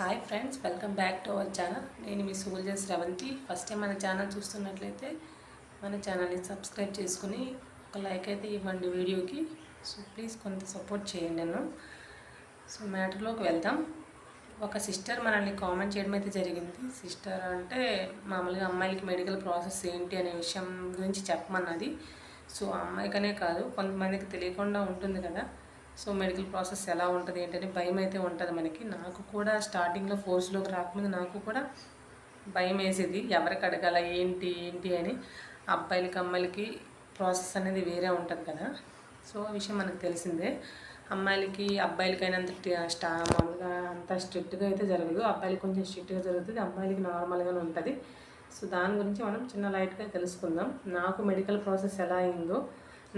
Hi friends welcome back to our channel నేను మీ soldiers Sravanthi first time మన channel చూస్తున్నట్లయితే మన ఛానల్ని సబ్స్క్రైబ్ చేసుకుని ఒక లైక్ అయితే ఇవ్వండి వీడియోకి. సో ప్లీజ్ కొంత సపోర్ట్ చేయండి నన్ను సో మ్యాటర్లోకి వెళ్దాం. ఒక సిస్టర్ మనల్ని కామెంట్ చేయడం అయితే జరిగింది. సిస్టర్ అంటే మామూలుగా అమ్మాయిలకి మెడికల్ ప్రాసెస్ ఏంటి అనే విషయం గురించి చెప్పమన్నది. సో ఆ అమ్మాయికనే కాదు కొంతమందికి తెలియకుండా ఉంటుంది కదా. సో మెడికల్ ప్రాసెస్ ఎలా ఉంటుంది ఏంటంటే భయం అయితే ఉంటుంది మనకి. నాకు కూడా స్టార్టింగ్లో ఫోర్స్లోకి రాకముందు నాకు కూడా భయం వేసేది ఎవరికి అడగాల ఏంటి ఏంటి అని అబ్బాయిలకి అమ్మాయిలకి ప్రాసెస్ అనేది వేరే ఉంటుంది కదా. సో ఆ విషయం మనకు తెలిసిందే. అమ్మాయిలకి అబ్బాయిలకైనా అయినంత స్టా మామూలుగా అంత స్ట్రిక్ట్గా అయితే జరగదు. అబ్బాయిలకి కొంచెం స్ట్రిక్ట్గా జరుగుతుంది. అమ్మాయిలకి నార్మల్గానే ఉంటుంది. సో దాని గురించి మనం చిన్న లైట్గా తెలుసుకుందాం. నాకు మెడికల్ ప్రాసెస్ ఎలా అయిందో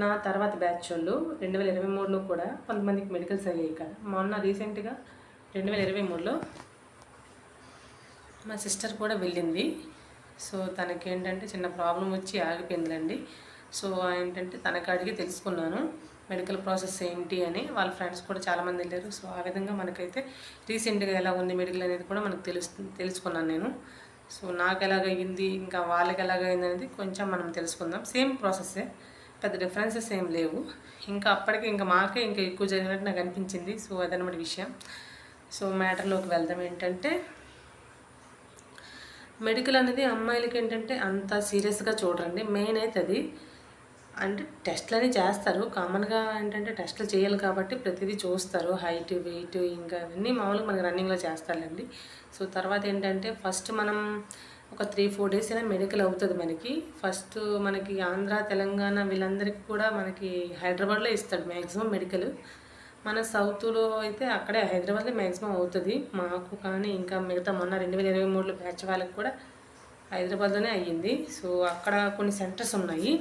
నా తర్వాత బ్యాచ్ వాళ్ళు రెండు వేల ఇరవై మూడులో కూడా కొంతమందికి మెడికల్స్ అయ్యాయి కదా మొన్న రీసెంట్గా రెండు వేల ఇరవై మూడులో మా సిస్టర్ కూడా వెళ్ళింది. సో తనకి ఏంటంటే చిన్న ప్రాబ్లం వచ్చి ఆగిపోయిందిలేండి. సో ఏంటంటే తనకు అడిగి తెలుసుకున్నాను మెడికల్ ప్రాసెస్ ఏంటి అని. వాళ్ళ ఫ్రెండ్స్ కూడా చాలామంది వెళ్ళారు. సో ఆ విధంగా మనకైతే రీసెంట్గా ఎలా ఉంది మెడికల్ అనేది కూడా మనకు తెలుసు తెలుసుకున్నాను నేను. సో నాకు ఎలాగైంది ఇంకా వాళ్ళకి ఎలాగైంది అనేది కొంచెం మనం తెలుసుకుందాం. సేమ్ ప్రాసెస్సే పెద్ద డిఫరెన్సెస్ ఏం లేవు. ఇంకా అప్పటికి ఇంకా మాకే ఇంకా ఎక్కువ జరిగినట్టు నాకు అనిపించింది. సో అదనమాట విషయం. సో మ్యాటర్లోకి వెళ్దాం ఏంటంటే మెడికల్ అనేది అమ్మాయిలకి ఏంటంటే అంత సీరియస్గా చూడరండి. మెయిన్ అయితే అది. అంటే టెస్ట్లు అని చేస్తారు కామన్గా ఏంటంటే టెస్ట్లు చేయాలి కాబట్టి ప్రతిదీ చూస్తారు. హైట్ వెయిట్ ఇంకా అవన్నీ మామూలుగా మనకి రన్నింగ్లో చేస్తారండి సో తర్వాత ఏంటంటే ఫస్ట్ మనం ఒక త్రీ ఫోర్ డేస్ అయినా మెడికల్ అవుతుంది మనకి. ఫస్ట్ మనకి ఆంధ్ర తెలంగాణ వీళ్ళందరికీ కూడా మనకి హైదరాబాద్లో ఇస్తాడు మ్యాక్సిమం మెడికల్. మన సౌత్లో అయితే అక్కడే హైదరాబాద్లో మ్యాక్సిమం అవుతుంది. మాకు కానీ ఇంకా మిగతా మొన్న రెండు వేల ఇరవై మూడులో బ్యాచ్ వాళ్ళకి కూడా హైదరాబాద్లోనే అయ్యింది. సో అక్కడ కొన్ని సెంటర్స్ ఉన్నాయి.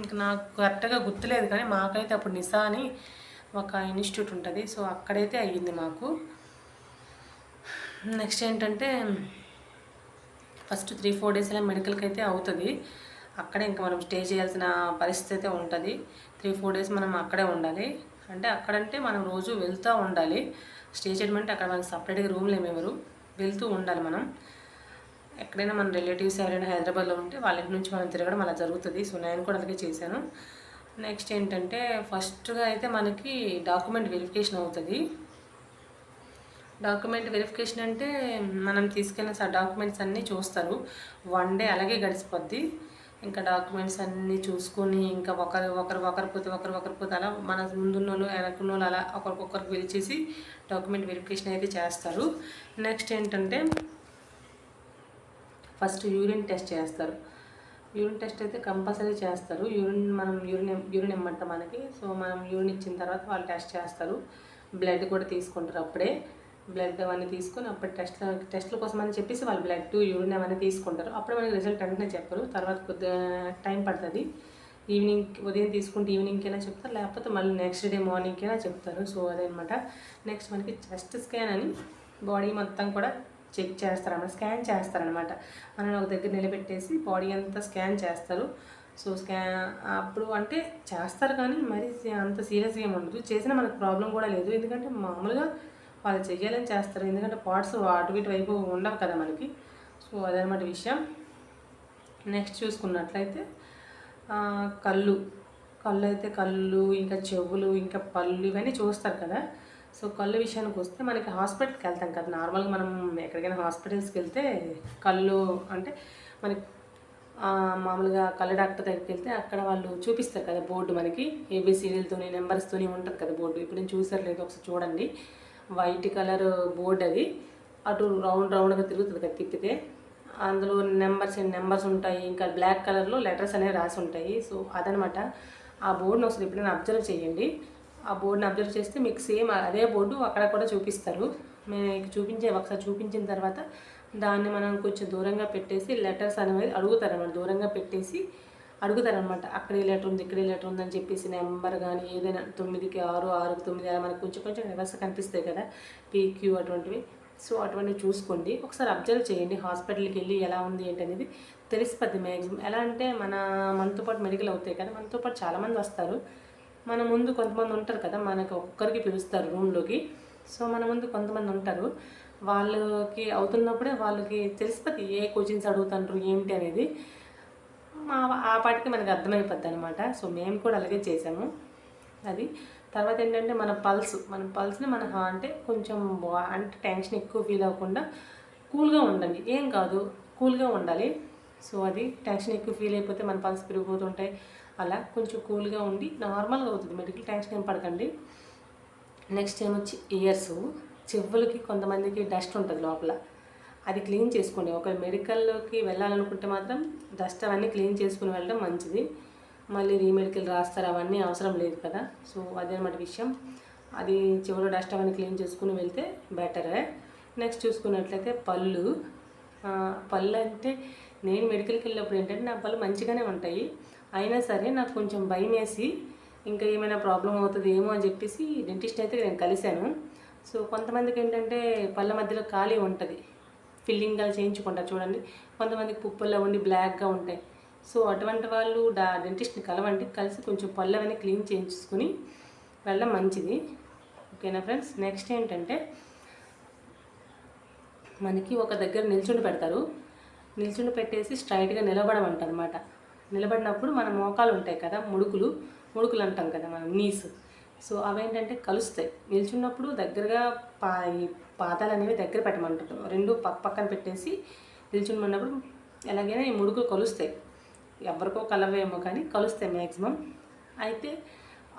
ఇంకా నాకు కరెక్ట్గా గుర్తులేదు కానీ మాకైతే అప్పుడు నిసా అని ఒక ఇన్స్టిట్యూట్ ఉంటుంది. సో అక్కడైతే అయ్యింది మాకు. నెక్స్ట్ ఏంటంటే ఫస్ట్ త్రీ ఫోర్ డేస్ అలా మెడికల్కి అయితే అవుతుంది. అక్కడే ఇంకా మనం స్టే చేయాల్సిన పరిస్థితి అయితే ఉంటుంది. త్రీ ఫోర్ డేస్ మనం అక్కడే ఉండాలి. అంటే అక్కడంటే మనం రోజు వెళ్తూ ఉండాలి. స్టే చేయడం అంటే అక్కడ మనకి సపరేట్గా రూమ్లు ఏమేవారు వెళ్తూ ఉండాలి మనం. ఎక్కడైనా మన రిలేటివ్స్ ఎవరైనా హైదరాబాద్లో ఉంటే వాళ్ళ ఇంటి నుంచి మనం తిరగడం అలా జరుగుతుంది. సో నేను కూడా అలాగే చేశాను. నెక్స్ట్ ఏంటంటే ఫస్ట్గా అయితే మనకి డాక్యుమెంట్ వెరిఫికేషన్ అవుతుంది. డాక్యుమెంట్ వెరిఫికేషన్ అంటే మనం తీసుకెళ్ళిన స డాక్యుమెంట్స్ అన్నీ చూస్తారు. వన్ డే అలాగే గడిచిపోద్ది. ఇంకా డాక్యుమెంట్స్ అన్నీ చూసుకొని ఇంకా ఒకరు ఒకరు ఒకరు పోతే ఒకరు ఒకరు పోతే అలా మన ముందున్న వాళ్ళు వెనకున్న వాళ్ళు అలా ఒకరికొకరికి పిలిచేసి డాక్యుమెంట్ వెరిఫికేషన్ అయితే చేస్తారు. నెక్స్ట్ ఏంటంటే ఫస్ట్ యూరిన్ టెస్ట్ చేస్తారు. యూరిన్ టెస్ట్ అయితే కంపల్సరీ చేస్తారు. యూరిన్ మనం యూరిన్ యూరిన్ ఇమ్మంట మనకి. సో మనం యూరిన్ ఇచ్చిన తర్వాత వాళ్ళు టెస్ట్ చేస్తారు. బ్లడ్ కూడా తీసుకుంటారు అప్పుడే. బ్లడ్ అవన్నీ తీసుకొని అప్పుడు టెస్ట్ టెస్ట్ల కోసం అని చెప్పేసి వాళ్ళు బ్లడ్ యూరిన్ అవన్నీ తీసుకుంటారు. అప్పుడు మనకి రిజల్ట్ వెంటనే చెప్పరు. తర్వాత కొద్దిగా టైం పడుతుంది. ఈవినింగ్ ఉదయం తీసుకుంటే ఈవినింగ్కైనా చెప్తారు. లేకపోతే మళ్ళీ నెక్స్ట్ డే మార్నింగ్కైనా చెప్తారు. సో అదనమాట. నెక్స్ట్ మనకి చెస్ట్ స్కాన్ అని బాడీ మొత్తం కూడా చెక్ చేస్తారన్నమాట. స్కాన్ చేస్తారనమాట మనం ఒక దగ్గర నిలబెట్టేసి బాడీ అంతా స్కాన్ చేస్తారు. సో స్కాన్ అప్పుడు అంటే చేస్తారు కానీ మరి అంత సీరియస్గా ఏమి ఉండదు. చేసినా మనకు ప్రాబ్లం కూడా లేదు. ఎందుకంటే మామూలుగా వాళ్ళు చెయ్యాలని చేస్తారు. ఎందుకంటే పార్ట్స్ అటు ఇటు వైపు ఉండవు కదా మనకి. సో అదనమాట విషయం. నెక్స్ట్ చూసుకున్నట్లయితే కళ్ళు కళ్ళు. అయితే కళ్ళు ఇంకా చెవులు ఇంకా పళ్ళు ఇవన్నీ చూస్తారు కదా. సో కళ్ళు విషయానికి వస్తే మనకి హాస్పిటల్కి వెళ్తాం కదా. నార్మల్గా మనం ఎక్కడికైనా హాస్పిటల్స్కి వెళ్తే కళ్ళు అంటే మనకి మామూలుగా కళ్ళు డాక్టర్ దగ్గరికి వెళ్తే అక్కడ వాళ్ళు చూపిస్తారు కదా బోర్డు మనకి. ఏబిసిడీలతోని నెంబర్స్తోని ఉంటుంది కదా బోర్డు. ఇప్పుడు నేను చూసారు లేదు ఒకసారి చూడండి. వైట్ కలర్ బోర్డు అది. అటు రౌండ్ రౌండ్గా తిరుగుతుంది కదా తిప్పితే. అందులో నెంబర్స్ నెంబర్స్ ఉంటాయి. ఇంకా బ్లాక్ కలర్లో లెటర్స్ అనేవి రాసి ఉంటాయి. సో అదనమాట. ఆ బోర్డుని ఒకసారి ఎప్పుడైనా అబ్జర్వ్ చేయండి. ఆ బోర్డుని అబ్జర్వ్ చేస్తే మీకు సేమ్ అదే బోర్డు అక్కడ కూడా చూపిస్తారు. మీకు చూపించే ఒకసారి చూపించిన తర్వాత దాన్ని మనం కొంచెం దూరంగా పెట్టేసి లెటర్స్ అనేవి అడుగుతారన్నమాట దూరంగా పెట్టేసి అడుగుతారనమాట అక్కడ ఈ లెటర్ ఉంది ఇక్కడ ఈ లెటర్ ఉందని చెప్పేసి నెంబర్ కానీ ఏదైనా తొమ్మిదికి ఆరు ఆరుకి తొమ్మిది అలా మనకు కొంచెం కొంచెం వ్యవస్థ కనిపిస్తాయి కదా. పీక్యూ అటువంటివి. సో అటువంటివి చూసుకోండి. ఒకసారి అబ్జర్వ్ చేయండి హాస్పిటల్కి వెళ్ళి ఎలా ఉంది ఏంటి అనేది. తెలిసిపోద్ది మ్యాక్సిమం ఎలా అంటే మన మనతో పాటు మెడికల్ అవుతాయి కదా. మనతో పాటు చాలామంది వస్తారు. మన ముందు కొంతమంది ఉంటారు కదా. మనకు ఒక్కరికి పిలుస్తారు రూమ్లోకి సో మన ముందు కొంతమంది ఉంటారు. వాళ్ళకి అవుతున్నప్పుడే వాళ్ళకి తెలిసిపోతుంది ఏ కోచింగ్స్ అడుగుతుంటారు ఏంటి అనేది. మా ఆ పాటికి మనకు అర్థమైపోద్ది అనమాట సో మేము కూడా అలాగే చేసాము అది తర్వాత ఏంటంటే మన పల్స్ మన పల్స్ని మన అంటే కొంచెం బా- అంటే టెన్షన్ ఎక్కువ ఫీల్ అవ్వకుండా కూల్గా ఉండండి. ఏం కాదు కూల్గా ఉండాలి. సో అది టెన్షన్ ఎక్కువ ఫీల్ అయిపోతే మన పల్స్ పెరిగిపోతుంటాయి. అలా కొంచెం కూల్గా ఉండి నార్మల్గా అవుతుంది. మెడికల్ టెన్షన్ ఏం పడకండి. నెక్స్ట్ ఏమొచ్చి ఇయర్స్. చెవులకి కొంతమందికి డస్ట్ ఉంటుంది లోపల. అది క్లీన్ చేసుకోండి. ఒక మెడికల్లోకి వెళ్ళాలనుకుంటే మాత్రం డస్ట్ అవన్నీ క్లీన్ చేసుకుని వెళ్ళడం మంచిది. మళ్ళీ రీమెడికల్ రాస్తారు అవన్నీ అవసరం లేదు కదా. సో అదేనమాట విషయం. అది చివరి డస్ట్ అవన్నీ క్లీన్ చేసుకుని వెళ్తే బెటరే. నెక్స్ట్ చూసుకున్నట్లయితే పళ్ళు. పళ్ళు అంటే నేను మెడికల్కి వెళ్ళినప్పుడు ఏంటంటే నా పళ్ళు మంచిగానే ఉంటాయి. అయినా సరే నాకు కొంచెం భయం వేసి ఇంకా ఏమైనా ప్రాబ్లం అవుతుంది ఏమో అని చెప్పేసి డెంటిస్ట్ అయితే నేను కలిశాను. సో కొంతమందికి ఏంటంటే పళ్ళ మధ్యలో ఖాళీ ఉంటుంది. ఫిల్లింగ్ గల చేయించుకుంటారు చూడండి. కొంతమందికి పుప్పల్లో ఉండి బ్లాక్గా ఉంటాయి. సో అటువంటి వాళ్ళు డా డెంటిస్ట్ని కలవండి. కలిసి కొంచెం పళ్ళవన్నీ క్లీన్ చేయించుకుని వెళ్ళడం మంచిది. ఓకేనా ఫ్రెండ్స్? నెక్స్ట్ ఏంటంటే మనకి ఒక దగ్గర నిల్చుండి పెడతారు. నిల్చుండి పెట్టేసి స్ట్రైట్గా నిలబడమంటారు అనమాట నిలబడినప్పుడు మన మోకాలు ఉంటాయి కదా ముడుకులు. ముడుకులు అంటాం కదా మనం నీస్ సో అవేంటంటే కలుస్తాయి. నిల్చున్నప్పుడు దగ్గరగా పా ఈ పాదాలు అనేవి దగ్గర పెట్టమంటారు రెండు పక్క పక్కన పెట్టేసి నిల్చున్నప్పుడు ఎలాగైనా ఈ ముడుకులు కలుస్తాయి. ఎవరికో కలవేమో కానీ కలుస్తాయి మ్యాక్సిమం అయితే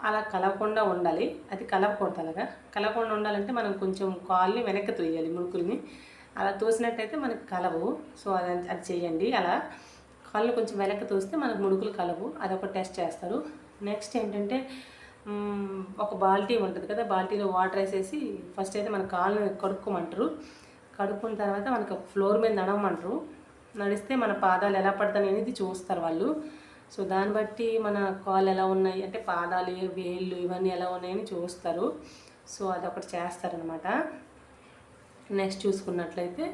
అలా కలవకుండా ఉండాలి. అది కలవకూడదు అలాగా. కలవకుండా ఉండాలంటే మనం కొంచెం కాల్ని వెనక్కి తోయాలి ముడుకుల్ని. అలా తోసినట్టయితే మనకు కలవు. సో అది అది చేయండి. అలా కాళ్ళు కొంచెం వెనక్కి తోస్తే మనకు ముడుకులు కలవు. అదొక టెస్ట్ చేస్తారు. నెక్స్ట్ ఏంటంటే ఒక బాల్టీ ఉంటుంది కదా బాల్టీలో వాటర్ వేసేసి ఫస్ట్ అయితే మన కాళ్ళని కడుక్కోమంటారు. కడుక్కున్న తర్వాత మనకు ఫ్లోర్ మీద నడవమంటారు. నడిస్తే మన పాదాలు ఎలా పడతాయి అనేది చూస్తారు వాళ్ళు. సో దాన్ని బట్టి మన కాళ్ళు ఎలా ఉన్నాయి అంటే పాదాలు వేళ్ళు ఇవన్నీ ఎలా ఉన్నాయని చూస్తారు. సో అదొకటి చేస్తారనమాట నెక్స్ట్ చూసుకున్నట్లయితే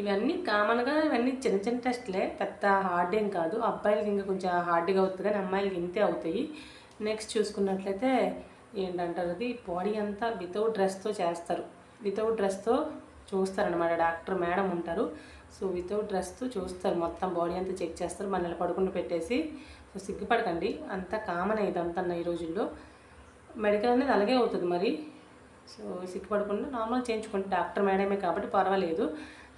ఇవన్నీ కామన్గా ఇవన్నీ చిన్న చిన్న టెస్ట్లే. పెద్ద హార్డ్ ఏం కాదు. అబ్బాయిలకి ఇంకా కొంచెం హార్డ్గా అవుతుంది కానీ అమ్మాయిలకి ఇంతే అవుతాయి. నెక్స్ట్ చూసుకున్నట్లయితే ఏంటంటారు అది? బాడీ అంతా వితౌట్ డ్రెస్తో చేస్తారు. వితౌట్ డ్రెస్తో చూస్తారనమాట డాక్టర్ మేడం ఉంటారు. సో వితౌట్ డ్రెస్తో చూస్తారు. మొత్తం బాడీ అంతా చెక్ చేస్తారు. మనల్ని పడుకుండా పెట్టేసి. సో సిగ్గుపడకండి. అంత కామన్ ఇదంతా ఈ రోజుల్లో. మెడికల్ అనేది అలాగే అవుతుంది మరి. సో సిగ్గుపడకుండా నార్మల్ చేయించుకుంటే డాక్టర్ మేడమే కాబట్టి పర్వాలేదు.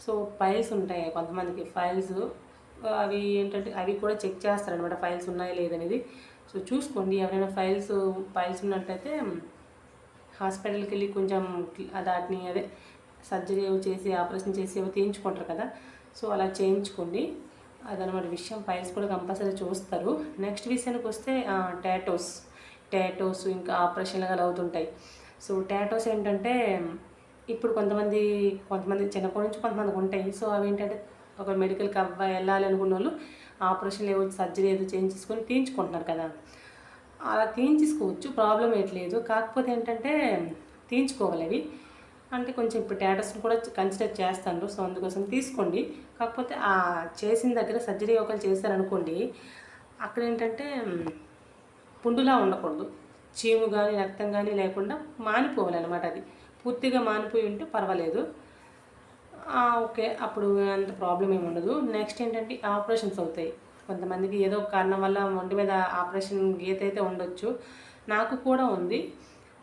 సో ఫైల్స్ ఉంటాయి కొంతమందికి. ఫైల్స్ అవి ఏంటంటే అవి కూడా చెక్ చేస్తారనమాట ఫైల్స్ ఉన్నాయా లేదనేది. సో చూసుకోండి. ఎవరైనా ఫైల్స్ ఫైల్స్ ఉన్నట్టయితే హాస్పిటల్కి వెళ్ళి కొంచెం దాటిని అదే సర్జరీ చేసి ఆపరేషన్ చేసి ఏవో తీయించుకుంటారు కదా. సో అలా చేయించుకోండి. అదనమాట విషయం. ఫైల్స్ కూడా కంపల్సరీ చూస్తారు. నెక్స్ట్ విషయానికి వస్తే టాటోస్. టాటోస్ ఇంకా ఆపరేషన్లు అలా అవుతుంటాయి. సో టాటోస్ ఏంటంటే ఇప్పుడు కొంతమంది కొంతమంది చిన్నప్పటి నుంచి కొంతమందికి ఉంటాయి. సో అవి ఏంటంటే ఒక మెడికల్కి అవ్వ వెళ్ళాలి అనుకున్న వాళ్ళు ఆపరేషన్ ఏవో సర్జరీ ఏదో చేయించుకొని తీయించుకుంటున్నారు కదా. అలా తీయించుకోవచ్చు ప్రాబ్లం ఏట్లేదు కాకపోతే ఏంటంటే తీయించుకోవాలి అవి. అంటే కొంచెం ఇప్పుడు టాటస్ని కూడా కన్సిడర్ చేస్తాను సో అందుకోసం తీసుకోండి. కాకపోతే ఆ చేసిన దగ్గర సర్జరీ ఒకరు చేశారనుకోండి అక్కడ ఏంటంటే పుండులా ఉండకూడదు. చీము కానీ రక్తం కానీ లేకుండా మానిపోవాలి అనమాట అది. పూర్తిగా మానిపోయి ఉంటే పర్వాలేదు. ఓకే. అప్పుడు అంత ప్రాబ్లం ఏమి ఉండదు. నెక్స్ట్ ఏంటంటే ఆపరేషన్స్ అవుతాయి. కొంతమందికి ఏదో ఒక కారణం వల్ల ఒంటి మీద ఆపరేషన్ గీత అయితే ఉండొచ్చు. నాకు కూడా ఉంది.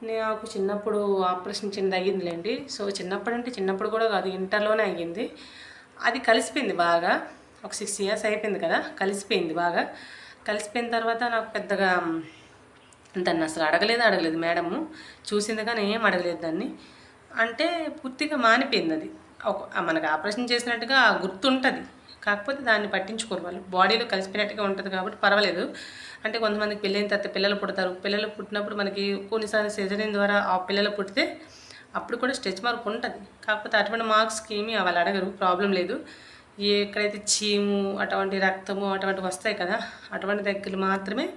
నాకు చిన్నప్పుడు ఆపరేషన్ చిన్నది అయ్యిందిలేండి. సో చిన్నప్పుడు అంటే చిన్నప్పుడు కూడా కాదు ఇంటర్లోనే అయ్యింది. అది కలిసిపోయింది బాగా. ఒక సిక్స్ ఇయర్స్ అయిపోయింది కదా కలిసిపోయింది బాగా. కలిసిపోయిన తర్వాత నాకు పెద్దగా దాన్ని అసలు అడగలేదు అడగలేదు మేడము. చూసింది కానీ ఏం అడగలేదు దాన్ని. అంటే పూర్తిగా మానిపోయింది అది. ఒక మనకు ఆపరేషన్ చేసినట్టుగా గుర్తుంటుంది. కాకపోతే దాన్ని పట్టించుకోరు వాళ్ళు. బాడీలో కలిసిపోయినట్టుగా ఉంటుంది కాబట్టి పర్వాలేదు. అంటే కొంతమందికి పెళ్ళైన తర్వాత పిల్లలు పుడతారు. పిల్లలు పుట్టినప్పుడు మనకి కొన్నిసార్లు సెజరీన్ ద్వారా ఆ పిల్లలు పుట్టితే అప్పుడు కూడా స్టెచ్ మార్క్ ఉంటుంది. కాకపోతే అటువంటి మార్క్స్కి ఏమీ వాళ్ళు అడగరు. ప్రాబ్లం లేదు. ఎక్కడైతే చీము అటువంటి రక్తము అటువంటివి వస్తాయి కదా అటువంటి దగ్గర మాత్రమే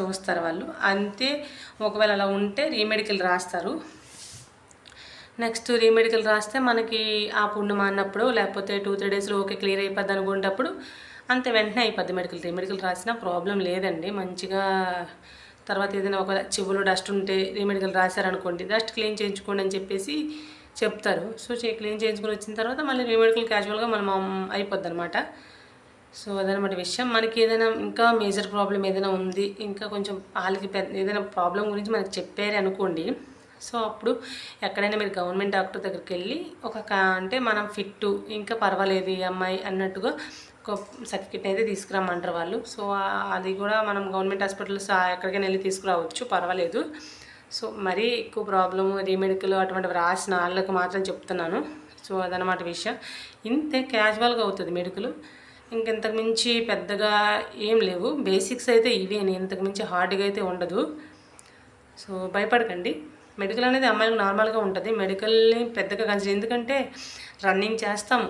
చూస్తారు వాళ్ళు. అంతే ఒకవేళ అలా ఉంటే రీమెడికల్ రాస్తారు. నెక్స్ట్ రీమెడికల్ రాస్తే మనకి ఆ పుండు అన్నప్పుడు లేకపోతే టూ త్రీ డేస్లో ఓకే క్లియర్ అయిపోద్ది అనుకునేటప్పుడు అంతే వెంటనే అయిపోద్ది మెడికల్. రీమెడికల్ రాసినా ప్రాబ్లం లేదండి. మంచిగా తర్వాత ఏదైనా ఒక చెవులో డస్ట్ ఉంటే రీమెడికల్ రాశారనుకోండి డస్ట్ క్లీన్ చేయించుకోండి అని చెప్పేసి చెప్తారు. సో క్లీన్ చేయించుకొని వచ్చిన తర్వాత మళ్ళీ న్యూమెడికల్ క్యాజువల్గా మనం అయిపోద్ది అనమాట సో అదనమాట విషయం. మనకి ఏదైనా ఇంకా మేజర్ ప్రాబ్లం ఏదైనా ఉంది ఇంకా కొంచెం వాళ్ళకి పెద్ద ఏదైనా ప్రాబ్లం గురించి మనకి చెప్పారు అనుకోండి సో అప్పుడు ఎక్కడైనా మీరు గవర్నమెంట్ డాక్టర్ దగ్గరికి వెళ్ళి ఒక అంటే మనం ఫిట్ ఇంకా పర్వాలేదు ఈ అమ్మాయి అన్నట్టుగా ఒక సర్టిఫికేట్ అయితే తీసుకురమ్మంటారు వాళ్ళు. సో అది కూడా మనం గవర్నమెంట్ హాస్పిటల్స్ ఎక్కడికైనా వెళ్ళి తీసుకురావచ్చు పర్వాలేదు. సో మరీ ఎక్కువ ప్రాబ్లము రీమెడికల్ అటువంటివి రాసిన వాళ్ళకి మాత్రం చెప్తున్నాను. సో అదనమాట విషయం. ఇంతే క్యాజువల్గా అవుతుంది మెడికల్. ఇంకెంతకు మించి పెద్దగా ఏం లేవు. బేసిక్స్ అయితే ఇవే ఇంతకు మించి హార్డ్గా అయితే ఉండదు. సో భయపడకండి. మెడికల్ అనేది అమ్మాయిలకు నార్మల్గా ఉంటుంది. మెడికల్ని పెద్దగా కన్సిడర్ ఎందుకంటే రన్నింగ్ చేస్తాం.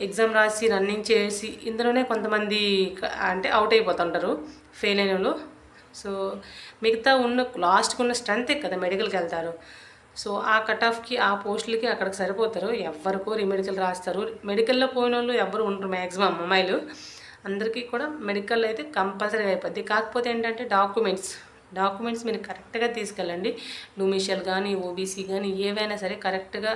ఎగ్జామ్ రాసి రన్నింగ్ చేసి ఇందులోనే కొంతమంది అంటే అవుట్ అయిపోతుంటారు. ఫెయిల్ అయిన వాళ్ళు. సో మిగతా ఉన్న లాస్ట్కి ఉన్న స్ట్రెంతే కదా మెడికల్కి వెళ్తారు. సో ఆ కట్ ఆఫ్కి ఆ పోస్టులకి అక్కడికి సరిపోతారు. ఎవరికో రీమెడికల్ రాస్తారు. మెడికల్లో పోయిన వాళ్ళు ఎవరు ఉండరు మ్యాక్సిమం అమ్మాయిలు. అందరికీ కూడా మెడికల్ అయితే కంపల్సరీ అయిపోద్ది. కాకపోతే ఏంటంటే డాక్యుమెంట్స్. డాక్యుమెంట్స్ మీరు కరెక్ట్గా తీసుకెళ్ళండి. డొమిషియల్ కానీ ఓబీసీ కానీ ఏవైనా సరే కరెక్ట్గా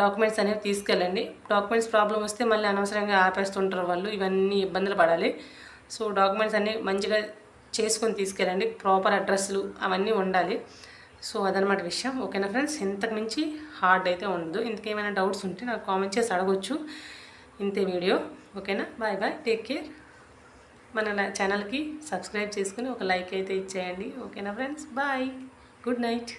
డాక్యుమెంట్స్ అనేవి తీసుకెళ్ళండి. డాక్యుమెంట్స్ ప్రాబ్లం వస్తే మళ్ళీ అనవసరంగా ఆపేస్తుంటారు వాళ్ళు ఇవన్నీ ఇబ్బందులు పడాలి. సో డాక్యుమెంట్స్ అన్నీ మంచిగా చేసుకొని తీసుకెళ్ళండి. ప్రాపర్ అడ్రస్లు అవన్నీ ఉండాలి. సో అదనమాట విషయం. ఓకేనా ఫ్రెండ్స్? ఇంతకు మించి హార్డ్ అయితే ఉండదు. ఇంతకేమైనా డౌట్స్ ఉంటే నాకు కామెంట్ చేసి అడగొచ్చు. ఇంతే వీడియో. ఓకేనా? Bye bye. Take care. మన ఛానల్కి సబ్స్క్రైబ్ చేసుకుని ఒక లైక్ అయితే ఇచ్చేయండి. ఓకేనా ఫ్రెండ్స్ బాయ్ గుడ్ నైట్